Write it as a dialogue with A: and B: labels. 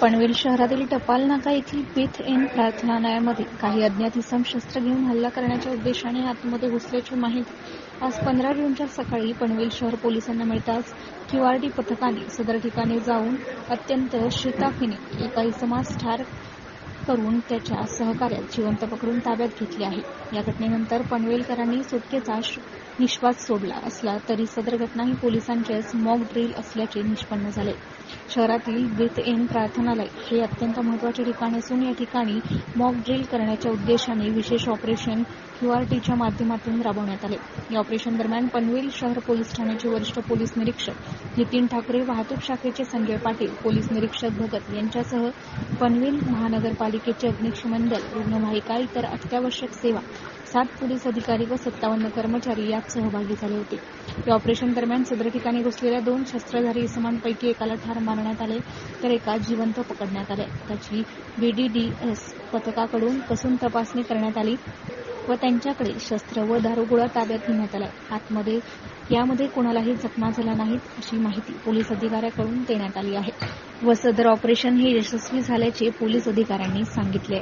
A: पनवेल शहरातील टपाल नाका येथील पिथ इन प्रार्थनालयामध्ये काही अज्ञात इसम शस्त्र घेऊन हल्ला करण्याच्या उद्देशाने आतमध्ये घुसल्याची माहिती आज पंधरा जूनच्या सकाळी पनवेल शहर पोलिसांना मिळताच क्यूआरटी पथकाने सदर ठिकाणी जाऊन अत्यंत शिताफीने एका इसमास ठार करून त्याच्या सहकार्यात जिवंत पकडून ताब्यात घेतले आहे. या घटनेनंतर पनवेलकरांनी सुटकेचा निश्वास सोडला असला तरी सदर घटना ही पोलिसांचेच मॉक ड्रिल असल्याचे निष्पन्न झाले. शहरातील ब्रिथ एन प्रार्थनालय हे अत्यंत महत्त्वाचे ठिकाण असून या ठिकाणी मॉक ड्रिल करण्याच्या उद्देशाने विशेष ऑपरेशन क्यूआरटीच्या माध्यमातून राबवण्यात आले. या ऑपरेशन दरम्यान पनवेल शहर पोलीस ठाण्याचे वरिष्ठ पोलीस निरीक्षक नितीन ठाकरे वाहतूक शाखेचे संजय पाटील पोलीस निरीक्षक भगत यांच्यासह पनवेल महानगरपालिका महापालिकेचे अग्निशमन दल रुग्णवाहिका इतर अत्यावश्यक सेवा सात पोलीस अधिकारी व सत्तावन्न कर्मचारी यात सहभागी झाले होते. या ऑपरेशन दरम्यान सदर ठिकाणी घुसलेल्या दोन शस्त्रधारी इसमांपैकी एकाला ठार मारण्यात आले तर एका जिवंत पकडण्यात आले त्याची बीडीडीएस पथकाकडून कसून तपासणी करण्यात आली व त्यांच्याकडे शस्त्र व दारुगोळा ताब्यात घेण्यात आला. आतमध्ये यामध्ये कोणालाही जखमा झाल्या नाहीत अशी माहिती पोलीस अधिकाऱ्याकडून देण्यात आली आहे. व सदर ऑपरेशन हे यशस्वी झाल्याचे पोलीस अधिकाऱ्यांनी सांगितले.